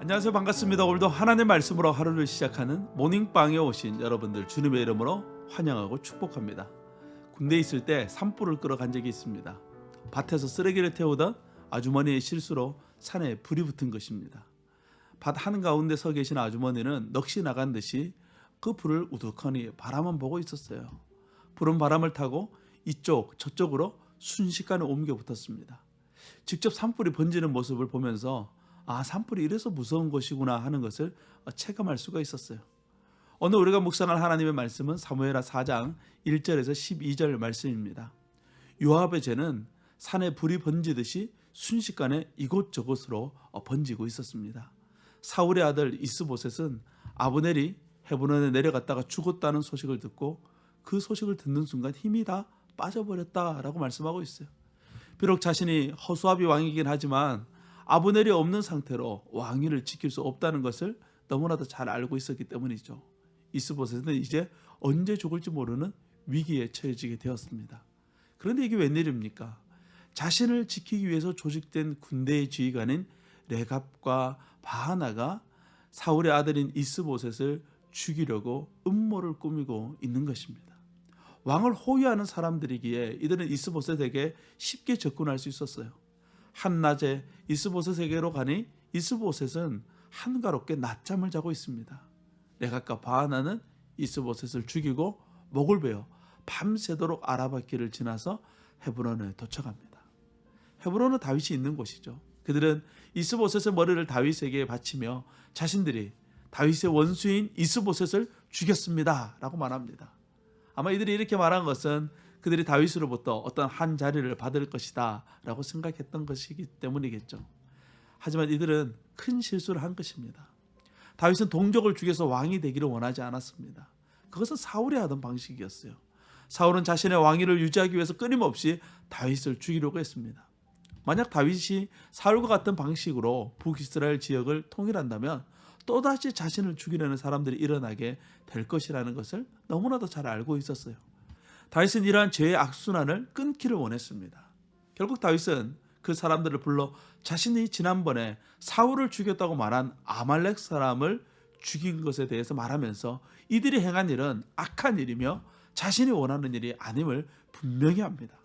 안녕하세요. 반갑습니다. 오늘도 하나님의 말씀으로 하루를 시작하는 모닝빵에 오신 여러분들 주님의 이름으로 환영하고 축복합니다. 군대에 있을 때 산불을 끌어간 적이 있습니다. 밭에서 쓰레기를 태우던 아주머니의 실수로 산에 불이 붙은 것입니다. 밭 한가운데 서 계신 아주머니는 넋이 나간 듯이 그 불을 우두커니 바라만 보고 있었어요. 불은 바람을 타고 이쪽 저쪽으로 순식간에 옮겨 붙었습니다 직접 산불이 번지는 모습을 보면서 아 산불이 이래서 무서운 것이구나 하는 것을 체감할 수가 있었어요. 오늘 우리가 묵상할 하나님의 말씀은 사무엘하 4장 1절에서 12절 말씀입니다. 요압의 죄는 산에 불이 번지듯이 순식간에 이곳저곳으로 번지고 있었습니다. 사울의 아들 이스보셋은 아브넬이 헤브론에 내려갔다가 죽었다는 소식을 듣고 그 소식을 듣는 순간 힘이 다 빠져버렸다라고 말씀하고 있어요. 비록 자신이 허수아비 왕이긴 하지만 아브넬이 없는 상태로 왕위를 지킬 수 없다는 것을 너무나도 잘 알고 있었기 때문이죠. 이스보셋은 이제 언제 죽을지 모르는 위기에 처해지게 되었습니다. 그런데 이게 웬일입니까? 자신을 지키기 위해서 조직된 군대의 지휘관인 레갑과 바하나가 사울의 아들인 이스보셋을 죽이려고 음모를 꾸미고 있는 것입니다. 왕을 호위하는 사람들이기에 이들은 이스보셋에게 쉽게 접근할 수 있었어요. 한낮에 이스보셋에게로 가니 이스보셋은 한가롭게 낮잠을 자고 있습니다. 레갑과 바하나는 이스보셋을 죽이고 목을 베어 밤새도록 아라바길을 지나서 헤브론에 도착합니다. 헤브론은 다윗이 있는 곳이죠. 그들은 이스보셋의 머리를 다윗에게 바치며 자신들이 다윗의 원수인 이스보셋을 죽였습니다라고 말합니다. 아마 이들이 이렇게 말한 것은 그들이 다윗으로부터 어떤 한 자리를 받을 것이다라고 생각했던 것이기 때문이겠죠. 하지만 이들은 큰 실수를 한 것입니다. 다윗은 동족을 죽여서 왕이 되기를 원하지 않았습니다. 그것은 사울이 하던 방식이었어요. 사울은 자신의 왕위를 유지하기 위해서 끊임없이 다윗을 죽이려고 했습니다. 만약 다윗이 사울과 같은 방식으로 북이스라엘 지역을 통일한다면 또다시 자신을 죽이려는 사람들이 일어나게 될 것이라는 것을 너무나도 잘 알고 있었어요. 다윗은 이러한 죄의 악순환을 끊기를 원했습니다. 결국 다윗은 그 사람들을 불러 자신이 지난번에 사울을 죽였다고 말한 아말렉 사람을 죽인 것에 대해서 말하면서 이들이 행한 일은 악한 일이며 자신이 원하는 일이 아님을 분명히 합니다.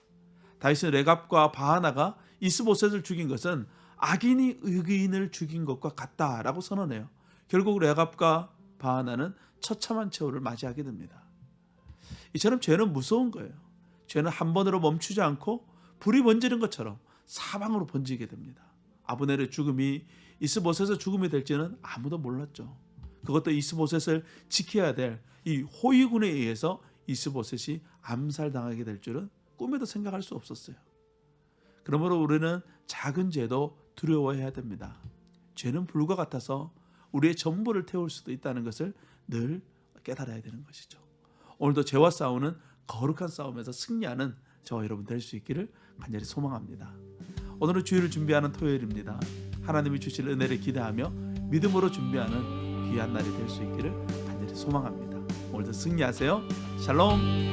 다윗은 레갑과 바하나가 이스보셋을 죽인 것은 악인이 의인을 죽인 것과 같다라고 선언해요. 결국 레갑과 바하나는 처참한 최후를 맞이하게 됩니다. 이처럼 죄는 무서운 거예요. 죄는 한 번으로 멈추지 않고 불이 번지는 것처럼 사방으로 번지게 됩니다. 아브넬의 죽음이 이스보셋의 죽음이 될지는 아무도 몰랐죠. 그것도 이스보셋을 지켜야 될 이 호위군에 의해서 이스보셋이 암살당하게 될 줄은 꿈에도 생각할 수 없었어요. 그러므로 우리는 작은 죄도 두려워해야 됩니다. 죄는 불과 같아서 우리의 전부를 태울 수도 있다는 것을 늘 깨달아야 되는 것이죠. 오늘도 죄와 싸우는 거룩한 싸움에서 승리하는 저와 여러분 될 수 있기를 간절히 소망합니다. 오늘은 주일을 준비하는 토요일입니다. 하나님이 주실 은혜를 기대하며 믿음으로 준비하는 귀한 날이 될 수 있기를 간절히 소망합니다. 오늘도 승리하세요. 샬롬.